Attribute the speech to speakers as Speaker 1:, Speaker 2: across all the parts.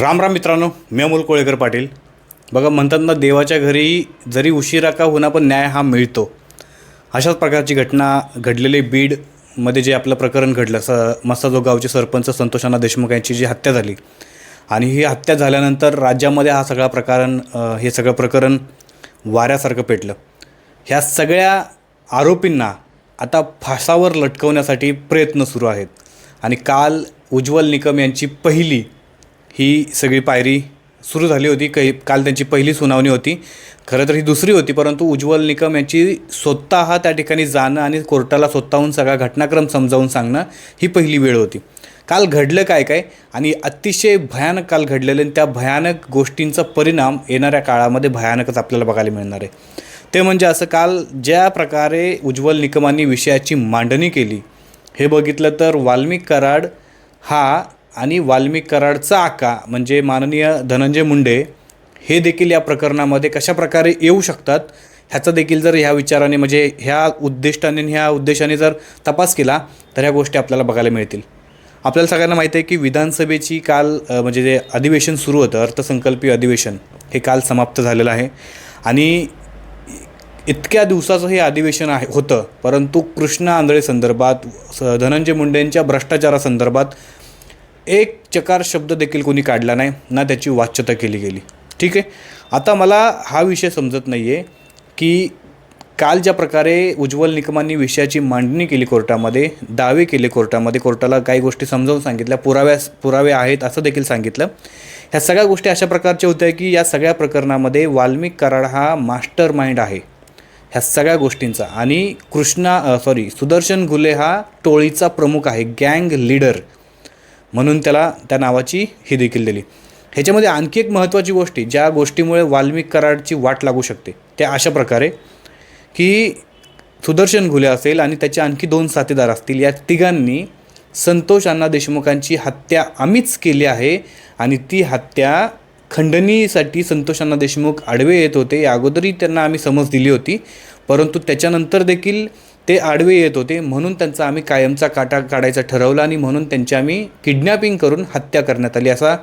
Speaker 1: राम राम मित्रांनो मी अमोल कोळेकर पाटील. बघा म्हणतात ना देवाच्या घरी जरी उशिरा का होणार पण न्याय हा मिळतो. अशाच प्रकारची घटना घडलेली बीडमध्ये जे आपलं प्रकरण घडलं स मस्ताजो गावचे सरपंच संतोषांना देशमुख यांची जी हत्या झाली. आणि ही हत्या झाल्यानंतर राज्यामध्ये हा सगळा प्रकरण हे सगळं प्रकरण वाऱ्यासारखं पेटलं. ह्या सगळ्या आरोपींना आता फासावर लटकवण्यासाठी प्रयत्न सुरू आहेत. आणि काल उज्ज्वल निकम यांची पहिली ही सगळी पायरी सुरू झाली होती. काही काल त्यांची पहिली सुनावणी होती. खरं तर ही दुसरी होती परंतु उज्ज्वल निकम यांची स्वतः त्या ठिकाणी जाणं आणि कोर्टाला स्वतःहून सगळा घटनाक्रम समजावून सांगणं ही पहिली वेळ होती. काल घडलं काय काय? आणि अतिशय भयानक काल घडलेलं आणि त्या भयानक गोष्टींचा परिणाम येणाऱ्या काळामध्ये भयानकच आपल्याला बघायला मिळणार आहे. ते म्हणजे असं काल ज्या प्रकारे उज्ज्वल निकमांनी विषयाची मांडणी केली हे बघितलं तर वाल्मिक कराड हा आणि वाल्मिक कराडचा आका म्हणजे माननीय धनंजय मुंडे हे देखील या प्रकरणामध्ये कशा प्रकारे येऊ शकतात ह्याचा देखील जर ह्या विचाराने म्हणजे ह्या उद्दिष्टाने ह्या उद्देशाने जर तपास केला तर ह्या गोष्टी आपल्याला बघायला मिळतील. आपल्याला सगळ्यांना माहिती आहे की विधानसभेची काल म्हणजे जे अधिवेशन सुरू होतं अर्थसंकल्पीय अधिवेशन हे काल समाप्त झालेलं आहे. आणि इतक्या दिवसाचं हे अधिवेशन आहे होतं परंतु कृष्ण आंधळे संदर्भात धनंजय मुंडेंच्या भ्रष्टाचारासंदर्भात एक चकार शब्द देखील कोणी काढला नाही ना त्याची वाच्यता केली गेली. ठीक आहे? आता मला हा विषय समजत नाही आहे की काल ज्या प्रकारे उज्ज्वल निकमांनी विषयाची मांडणी केली कोर्टामध्ये दावे केले कोर्टामध्ये कोर्टाला काही गोष्टी समजावून सांगितल्या पुराव्या पुरावे आहेत असं देखील सांगितलं. ह्या सगळ्या गोष्टी अशा प्रकारच्या होत्या की या सगळ्या प्रकरणामध्ये वाल्मिक कराड हा मास्टर माइंड आहे. ह्या सगळ्या गोष्टींचा. आणि कृष्णा सॉरी सुदर्शन घुले हा टोळीचा प्रमुख आहे गँग लीडर. म्हणून त्याला त्या नावाची ही देखील दिली. ह्याच्यामध्ये आणखी एक महत्त्वाची गोष्ट आहे, ज्या गोष्टीमुळे वाल्मिक कराडची वाट लागू शकते. त्या अशा प्रकारे की सुदर्शन घुले असेल आणि त्याचे आणखी दोन साथीदार असतील या तिघांनी संतोष अण्णा देशमुखांची हत्या आम्हीच केली आहे आणि ती हत्या खंडणीसाठी संतोष अण्णा देशमुख आडवे येत होते. या अगोदरही त्यांना आम्ही समज दिली होती परंतु त्याच्यानंतर देखील ते आडवे येत होते. म्हणून त्यांचा आम्ही कायमचा काटा काढायचा ठरवला आणि म्हणून त्यांची आम्ही किडनॅपिंग करून हत्या करण्यात आली असा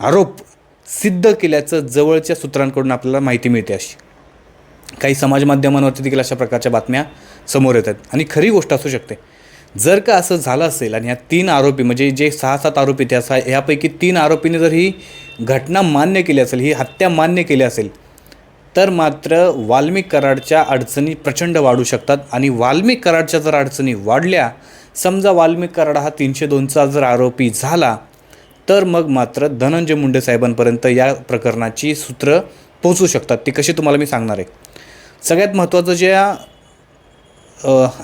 Speaker 1: आरोप सिद्ध केल्याचं जवळच्या सूत्रांकडून आपल्याला माहिती मिळते अशी. काही समाज माध्यमांवरती देखील अशा प्रकारच्या बातम्या समोर येतात आणि खरी गोष्ट असू शकते. जर का असं झालं असेल आणि ह्या तीन आरोपी म्हणजे जे सहा सात आरोपी ते असा ह्यापैकी तीन आरोपीने जर ही घटना मान्य केली असेल ही हत्या मान्य केली असेल तर मात्र वाल्मिक कराडच्या अडचणी प्रचंड वाढू शकतात. आणि वाल्मिक कराडच्या जर अडचणी वाढल्या समजा वाल्मिक कराड हा तीनशे दोनचा जर आरोपी झाला तर मग मात्र धनंजय मुंडे साहेबांपर्यंत या प्रकरणाची सूत्र पोहोचू शकतात. ती कशी तुम्हाला मी सांगणार आहे. सगळ्यात महत्त्वाचं ज्या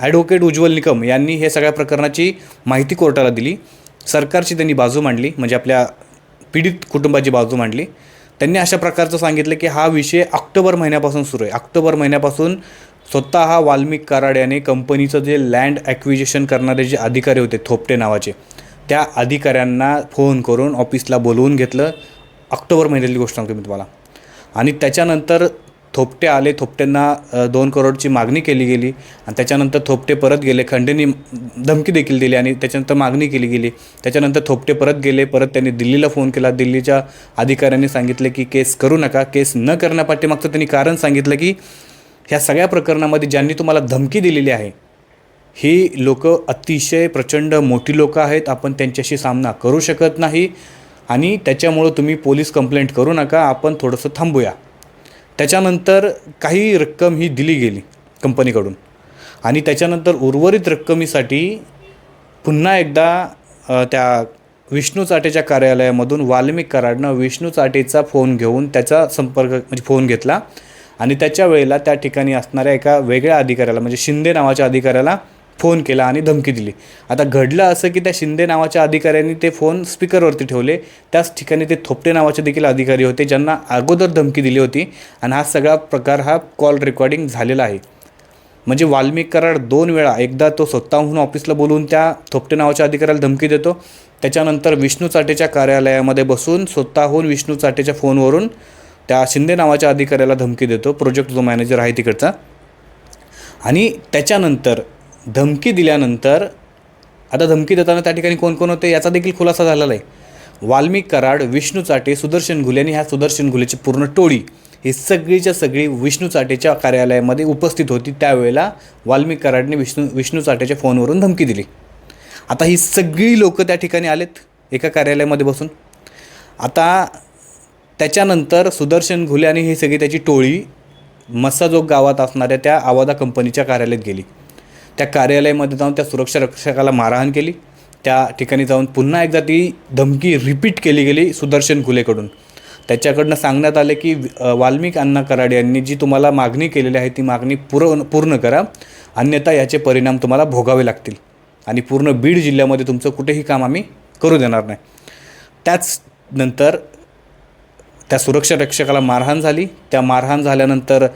Speaker 1: ॲडव्होकेट उज्ज्वल निकम यांनी हे सगळ्या प्रकरणाची माहिती कोर्टाला दिली. सरकारची त्यांनी बाजू मांडली म्हणजे आपल्या पीडित कुटुंबाची बाजू मांडली. त्यांनी अशा प्रकारचं सांगितलं की हा विषय ऑक्टोबर महिन्यापासून सुरू आहे. ऑक्टोबर महिन्यापासून स्वतः हा वाल्मिक कराड याने कंपनीचं जे लँड ॲक्विजिशन करणारे जे अधिकारी होते थोपटे नावाचे त्या अधिकाऱ्यांना फोन करून ऑफिसला बोलवून घेतलं. ऑक्टोबर महिन्यातली गोष्ट सांगतो मी तुम्हाला. आणि त्याच्यानंतर थोपटे आले थोपट्यांना दोन करोडची मागणी केली गेली आणि त्याच्यानंतर थोपटे परत गेले. खंडेनी धमकी देखील दिली आणि त्याच्यानंतर मागणी केली गेली. त्याच्यानंतर थोपटे परत गेले परत त्यांनी दिल्लीला फोन केला. दिल्लीच्या अधिकाऱ्यांनी सांगितलं की केस करू नका केस न करण्यापाठीमागचं त्यांनी कारण सांगितलं की ह्या सगळ्या प्रकरणामध्ये ज्यांनी तुम्हाला धमकी दिलेली आहे ही लोक अतिशय प्रचंड मोठी लोकं आहेत. आपण त्यांच्याशी सामना करू शकत नाही आणि त्याच्यामुळं तुम्ही पोलीस कंप्लेंट करू नका. आपण थोडंसं थांबूया. त्याच्यानंतर काही रक्कम ही दिली गेली कंपनीकडून. आणि त्याच्यानंतर उर्वरित रक्कमीसाठी पुन्हा एकदा त्या विष्णू चाटेच्या कार्यालयामधून वाल्मिक कराडनं विष्णू चाटेचा फोन घेऊन त्याचा संपर्क म्हणजे फोन घेतला. आणि त्याच्या वेळेला त्या ठिकाणी असणाऱ्या एका वेगळ्या अधिकाऱ्याला म्हणजे शिंदे नावाच्या अधिकाऱ्याला फोन केला आणि धमकी दिली. आता घडलं असं की त्या शिंदे नावाच्या अधिकाऱ्यांनी ते फोन स्पीकरवरती ठेवले. त्याच ठिकाणी ते थोपटे नावाचे देखील अधिकारी होते ज्यांना अगोदर धमकी दिली होती आणि हा सगळा प्रकार हा कॉल रेकॉर्डिंग झालेला आहे. म्हणजे वाल्मिक कराड दोन वेळा एकदा तो स्वतःहून ऑफिसला बोलवून त्या थोपटे नावाच्या अधिकाऱ्याला धमकी देतो. त्याच्यानंतर विष्णू चाटेच्या कार्यालयामध्ये बसून स्वतःहून विष्णू चाटेच्या फोनवरून त्या शिंदे नावाच्या अधिकाऱ्याला धमकी देतो. प्रोजेक्ट जो मॅनेजर आहे तिकडचा. आणि त्याच्यानंतर धमकी दिल्यानंतर आता धमकी देताना त्या ठिकाणी कोण कोण होते याचा देखील खुलासा झालेला आहे. वाल्मिक कराड विष्णू चाटे सुदर्शन घुले आणि ह्या सुदर्शन घुलेची पूर्ण टोळी ही सगळीच्या सगळी विष्णू चाटेच्या कार्यालयामध्ये उपस्थित होती. त्यावेळेला वाल्मिक कराडने विष्णू विष्णू चाटेच्या फोनवरून धमकी दिली. आता ही सगळी लोकं त्या ठिकाणी आलेत एका कार्यालयामध्ये बसून. आता त्याच्यानंतर सुदर्शन घुले आणि ही सगळी त्याची टोळी मस्साजोग गावात असणाऱ्या त्या आवादा कंपनीच्या कार्यालयात गेली. त्या कार्यालयामध्ये जाऊन त्या सुरक्षा रक्षकाला मारहाण केली. त्या ठिकाणी जाऊन पुन्हा एकदा ती धमकी रिपीट केली गेली सुदर्शन खुलेकडून त्याच्याकडनं सांगण्यात आले की वाल्मिक अण्णा कराड यांनी जी तुम्हाला मागणी केलेली आहे ती मागणी पूर्ण पूर्ण करा. अन्यथा याचे परिणाम तुम्हाला भोगावे लागतील. आणि पूर्ण बीड जिल्ह्यामध्ये तुमचं कुठेही काम आम्ही करू देणार नाही. त्याच नंतर त्या सुरक्षा रक्षकाला मारहाण झाली. त्या मारहाण झाल्यानंतर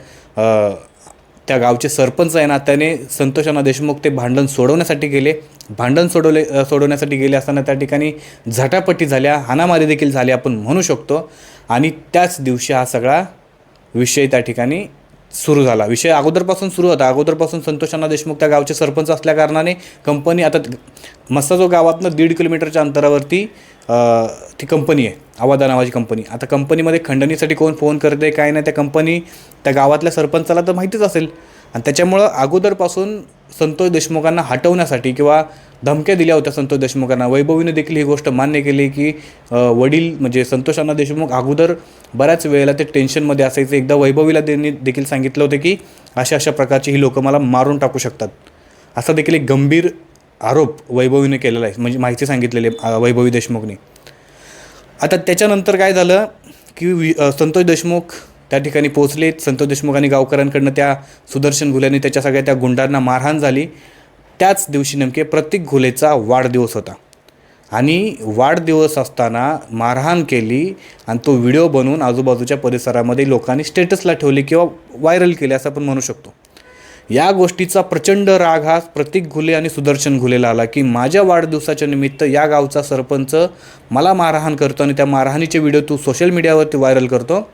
Speaker 1: त्या गावचे सरपंच आहे ना त्याने संतोषांना देशमुख ते भांडण सोडवण्यासाठी गेले. भांडण सोडवले सोडवण्यासाठी गेले असताना त्या ठिकाणी झटापटी झाल्या. हाणामारी देखील झाली आपण म्हणू शकतो. आणि त्याच दिवशी हा सगळा विषय त्या ठिकाणी सुरू झाला. विषय अगोदरपासून सुरू होता. अगोदरपासून संतोषांना देशमुख त्या गावचे सरपंच असल्याकारणाने कंपनी आता मस्साजो गावातनं दीड किलोमीटरच्या अंतरावरती ती कंपनी आहे. आवादा नावाची कंपनी आता कंपनीमध्ये खंडणीसाठी कोण फोन करते काय नाही त्या कंपनी त्या गावातल्या सरपंचाला तर माहितीच असेल. आणि त्याच्यामुळं अगोदरपासून संतोष देशमुखांना हटवण्यासाठी किंवा धमक्या दिल्या होत्या संतोष देशमुखांना वैभवीने देखील ही गोष्ट मान्य केली की वडील म्हणजे संतोषांना देशमुख अगोदर बऱ्याच वेळेला ते टेन्शनमध्ये असायचे. एकदा वैभवीला त्यांनी देखील सांगितलं होतं की अशा अशा प्रकारची ही लोकं मला मारून टाकू शकतात. असा देखील एक गंभीर आरोप वैभवीने केलेला आहे. म्हणजे माहिती सांगितलेली वैभवी देशमुखने. आता त्याच्यानंतर काय झालं की वि संतोष देशमुख त्या ठिकाणी पोहोचले संतोष देशमुख आणि गावकरांकडनं त्या सुदर्शन घुल्याने त्याच्या सगळ्या त्या गुंडांना मारहाण झाली. त्याच दिवशी नेमके प्रतीक घुलेचा वाढदिवस होता. आणि वाढदिवस असताना मारहाण केली आणि तो व्हिडिओ बनवून आजूबाजूच्या परिसरामध्ये लोकांनी स्टेटसला ठेवले किंवा व्हायरल केले असं आपण म्हणू शकतो. या गोष्टीचा प्रचंड राग हा प्रतीक घुले आणि सुदर्शन घुलेला आला की माझ्या वाढदिवसाच्या निमित्त या गावचा सरपंच मला मारहाण करतो आणि त्या मारहाणीचे व्हिडिओ तू सोशल मीडियावरती व्हायरल करतो.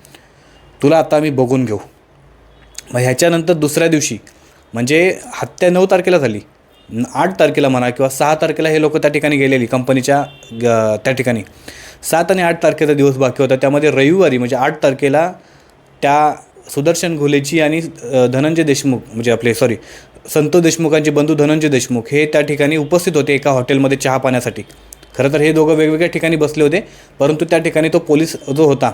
Speaker 1: तुला आता मी बघून घेऊ. मग ह्याच्यानंतर दुसऱ्या दिवशी म्हणजे हत्या नऊ तारखेला झाली. आठ तारखेला म्हणा किंवा सहा तारखेला हे लोक त्या ठिकाणी गेलेली कंपनीच्या ग- त्या ठिकाणी. सात आणि आठ तारखेचा दिवस बाकी होता त्यामध्ये रविवारी म्हणजे आठ तारखेला त्या सुदर्शन घुलेची आणि धनंजय देशमुख म्हणजे आपले सॉरी संतोष देशमुखांचे बंधू धनंजय देशमुख हे त्या ठिकाणी उपस्थित होते एका हॉटेलमध्ये चहा पाण्यासाठी. खरं तर हे दोघं वेगवेगळ्या ठिकाणी बसले होते परंतु त्या ठिकाणी तो पोलीस जो होता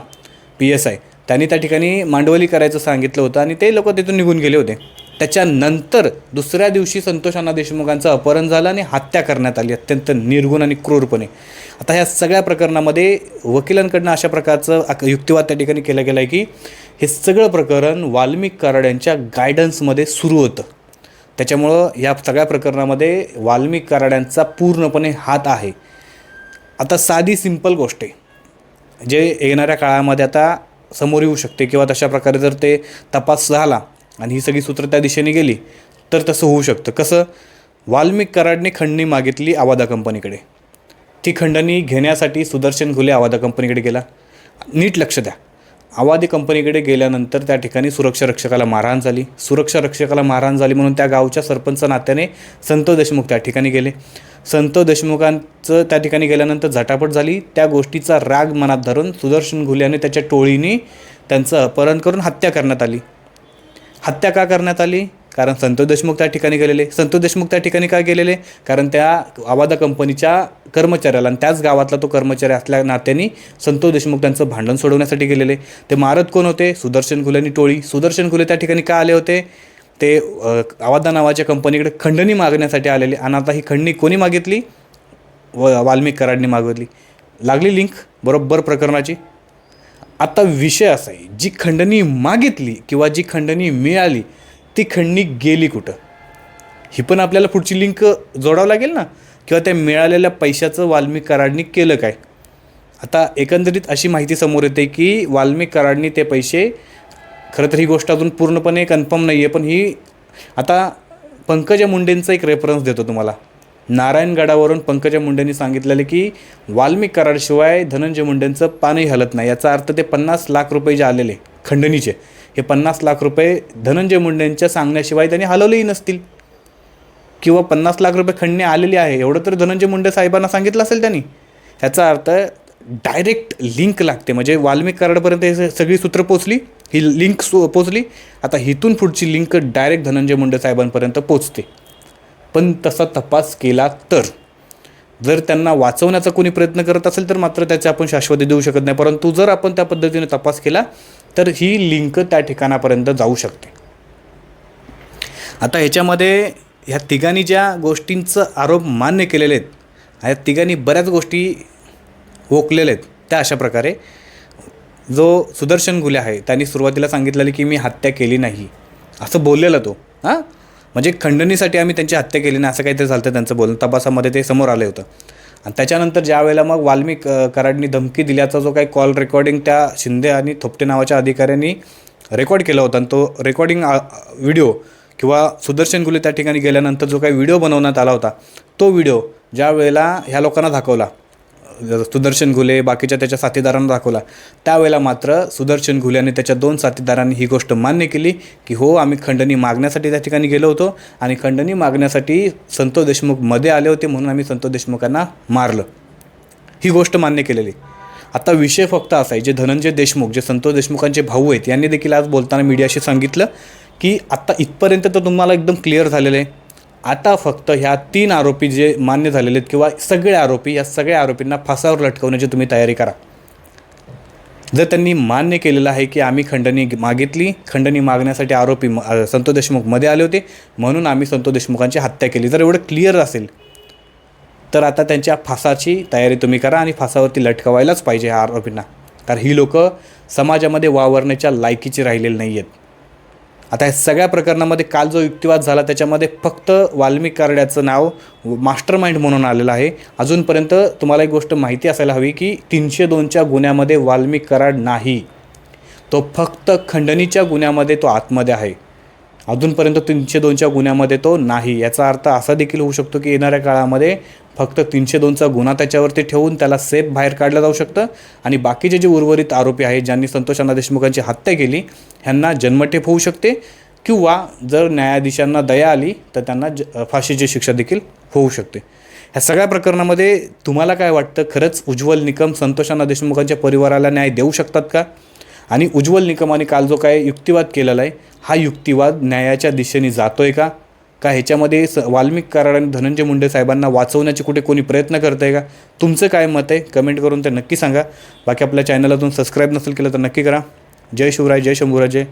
Speaker 1: पी एस आय त्यांनी त्या ठिकाणी मांडवली करायचं सांगितलं होतं आणि ते लोक तिथून निघून गेले होते. त्याच्यानंतर दुसऱ्या दिवशी संतोष अण्णा देशमुखांचं अपहरण झालं आणि हत्या करण्यात आली अत्यंत निर्गुण आणि क्रूरपणे. आता ह्या सगळ्या प्रकरणामध्ये वकिलांकडनं अशा प्रकारचं युक्तिवाद त्या ठिकाणी केला गेला आहे की हे सगळं प्रकरण वाल्मिक कराड यांच्या गायडन्समध्ये सुरू होतं. त्याच्यामुळं या सगळ्या प्रकरणामध्ये वाल्मिक कराड्यांचा पूर्णपणे हात आहे. आता साधी सिंपल गोष्ट आहे. जे येणाऱ्या काळामध्ये आता समोर येऊ शकते किंवा तशा प्रकारे जर ते तपास झाला आणि ही सगळी सूत्र त्या दिशेने गेली तर तसं होऊ शकतं. कसं? वाल्मिक कराडने खंडणी मागितली आवादा कंपनीकडे. ती खंडणी घेण्यासाठी सुदर्शन घुले आवादा कंपनीकडे गेला. नीट लक्ष द्या. आवादी कंपनीकडे गेल्यानंतर त्या ठिकाणी सुरक्षा रक्षकाला मारहाण झाली. सुरक्षा रक्षकाला मारहाण झाली म्हणून त्या गावच्या सरपंच नात्याने संतोष देशमुख त्या ठिकाणी गेले. संत देशमुखांचं त्या ठिकाणी गेल्यानंतर झटापट झाली. त्या गोष्टीचा राग मनात धरून सुदर्शन घुले आणि त्याच्या टोळीने त्यांचं अपहरण करून हत्या करण्यात आली. हत्या का करण्यात आली? कारण संतोष देशमुख त्या ठिकाणी गेलेले. संतोष देशमुख त्या ठिकाणी का गेलेले? कारण त्या आवादा कंपनीच्या कर्मचाऱ्याला आणि त्याच गावातला तो कर्मचारी असल्या नात्याने संतोष देशमुख त्यांचं भांडण सोडवण्यासाठी गेलेले. ते मारत कोण होते? सुदर्शन घुलेनी टोळी. सुदर्शन घुले त्या ठिकाणी का आले होते? ते आवादा नावाच्या कंपनीकडे खंडणी मागण्यासाठी आलेले आणि आता ही खंडणी कोणी मागितली? व वाल्मिक कराडने मागितली. लागली लिंक बरोबर प्रकरणाची. आता विषय असा आहे जी खंडणी मागितली किंवा जी खंडणी मिळाली ती खंडणी गेली कुठं? ही पण आपल्याला पुढची लिंक जोडावं लागेल ना? किंवा त्या मिळालेल्या पैशाचं वाल्मिक कराडनी केलं काय? आता एकंदरीत अशी माहिती समोर येते की वाल्मिक कराडनी ते पैसे खरं तर ही गोष्ट अजून पूर्णपणे कन्फर्म नाही आहे पण ही आता पंकजा मुंडेंचा एक रेफरन्स देतो तुम्हाला. नारायणगडावरून पंकजा मुंडेंनी सांगितलेलं की वाल्मिक कराडशिवाय धनंजय मुंडेंचं पानही हलत नाही. याचा अर्थ ते पन्नास लाख रुपये जे आलेले खंडणीचे हे पन्नास लाख रुपये धनंजय मुंडेंच्या सांगण्याशिवाय त्यांनी हलवलेही नसतील. किंवा पन्नास लाख रुपये खंडणी आलेली आहे एवढं तर धनंजय मुंडे साहेबांना सांगितलं असेल त्यांनी. ह्याचा अर्थ डायरेक्ट लिंक लागते. म्हणजे वाल्मिक कराडपर्यंत हे सगळी सूत्र पोचली ही लिंक सो पोचली. आता इथून पुढची लिंक डायरेक्ट धनंजय मुंडे साहेबांपर्यंत पोचते. पण तसा तपास केला तर? जर त्यांना वाचवण्याचा कोणी प्रयत्न करत असेल तर मात्र त्याचे आपण शाश्वती देऊ शकत नाही. परंतु जर आपण त्या पद्धतीने तपास केला तर ही लिंक त्या ठिकाणापर्यंत जाऊ शकते. आता ह्याच्यामध्ये ह्या तिघांनी ज्या गोष्टींचं आरोप मान्य केलेले आहेत ह्या तिघांनी बऱ्याच गोष्टी ओकलेले आहेत. त्या अशा प्रकारे जो सुदर्शन गुले आहे त्यांनी सुरुवातीला सांगितलेलं की मी हत्या केली नाही. असं बोललेलं तो. हां? म्हणजे खंडणीसाठी आम्ही त्यांची हत्या केली नाही असं काहीतरी झालं त्यांचं बोलणं. तपासामध्ये ते समोर आलं होतं. आणि त्याच्यानंतर ज्या वेळेला मग वाल्मिक कराडनी धमकी दिल्याचा जो काही कॉल रेकॉर्डिंग त्या शिंदे आणि थोपटे नावाच्या अधिकाऱ्यांनी रेकॉर्ड केला होता. आणि तो रेकॉर्डिंग व्हिडिओ किंवा सुदर्शन गुले त्या ठिकाणी गेल्यानंतर जो काही व्हिडिओ बनवण्यात आला होता तो व्हिडिओ ज्या वेळेला ह्या लोकांना दाखवला सुदर्शन घुले बाकीच्या त्याच्या साथीदारांना दाखवला त्यावेळेला मात्र सुदर्शन घुले आणि त्याच्या दोन साथीदारांनी ही गोष्ट मान्य केली की हो आम्ही खंडणी मागण्यासाठी त्या ठिकाणी गेलो होतो आणि खंडणी मागण्यासाठी संतोष देशमुखमध्ये आले होते म्हणून आम्ही संतोष देशमुखांना मारलं. ही गोष्ट मान्य केलेली. आता विषय फक्त असा आहे जे धनंजय देशमुख जे संतोष देशमुखांचे भाऊ आहेत यांनी देखील आज बोलताना मीडियाशी सांगितलं की आत्ता इथपर्यंत तर तुम्हाला एकदम क्लिअर झालेलं आहे. आता फक्त ह्या तीन आरोपी जे मान्य झालेले आहेत किंवा सगळे आरोपी या सगळ्या आरोपींना फासावर लटकवण्याची तुम्ही तयारी करा. जर त्यांनी मान्य केलेलं आहे की आम्ही खंडणी मागितली खंडणी मागण्यासाठी आरोपी म- संतोष देशमुखमध्ये आले होते म्हणून आम्ही संतोष देशमुखांची हत्या केली. जर एवढं क्लिअर असेल तर आता त्यांच्या फासाची तयारी तुम्ही करा आणि फासावरती लटकवायलाच पाहिजे ह्या आरोपींना. कारण ही लोकं समाजामध्ये वावरण्याच्या लायकीची राहिलेली नाही आहेत आता या सगळ्या प्रकरणामध्ये काल जो युक्तिवाद झाला त्याच्यामध्ये फक्त वाल्मिक कराड्याचं नाव मास्टर माइंड म्हणून आलेलं आहे. अजूनपर्यंत तुम्हाला एक गोष्ट माहिती असायला हवी की तीनशे दोनच्या गुन्ह्यामध्ये वाल्मिक कराड नाही. तो फक्त खंडणीच्या गुन्ह्यामध्ये तो आतमध्ये आहे. अजूनपर्यंत तीनशे दोनच्या गुन्ह्यामध्ये तो नाही. याचा अर्थ असा देखील होऊ शकतो की येणाऱ्या काळामध्ये फक्त तीनशे दोनचा गुन्हा त्याच्यावरती ठेवून त्याला सेफ बाहेर काढलं जाऊ शकतं. आणि बाकीचे जे उर्वरित आरोपी आहेत ज्यांनी संतोष अण्णा देशमुखांची हत्या केली ह्यांना जन्मठेप होऊ शकते किंवा जर न्यायाधीशांना दया आली तर त्यांना ज फाशीची शिक्षा देखील होऊ शकते. ह्या सगळ्या प्रकरणामध्ये तुम्हाला काय वाटतं? खरंच उज्ज्वल निकम संतोष अण्णा देशमुखांच्या परिवाराला न्याय देऊ शकतात का? आणि उज्ज्वल निकमाने काल जो काय युक्तिवाद केलेला आहे हा युक्तिवाद न्यायाच्या दिशेने जातो आहे का? का ह्याच्यामध्ये स वाल्मिक कराड आणि धनंजय मुंडे साहेबांना वाचवण्याचे कुठे कोणी प्रयत्न करत आहे का? तुमचं काय मत आहे? कमेंट करून ते नक्की सांगा. बाकी आपल्या चॅनलातून सबस्क्राईब नसेल केलं तर नक्की करा. जय शिवराय जय शंभूराजे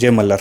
Speaker 1: जय मल्हार.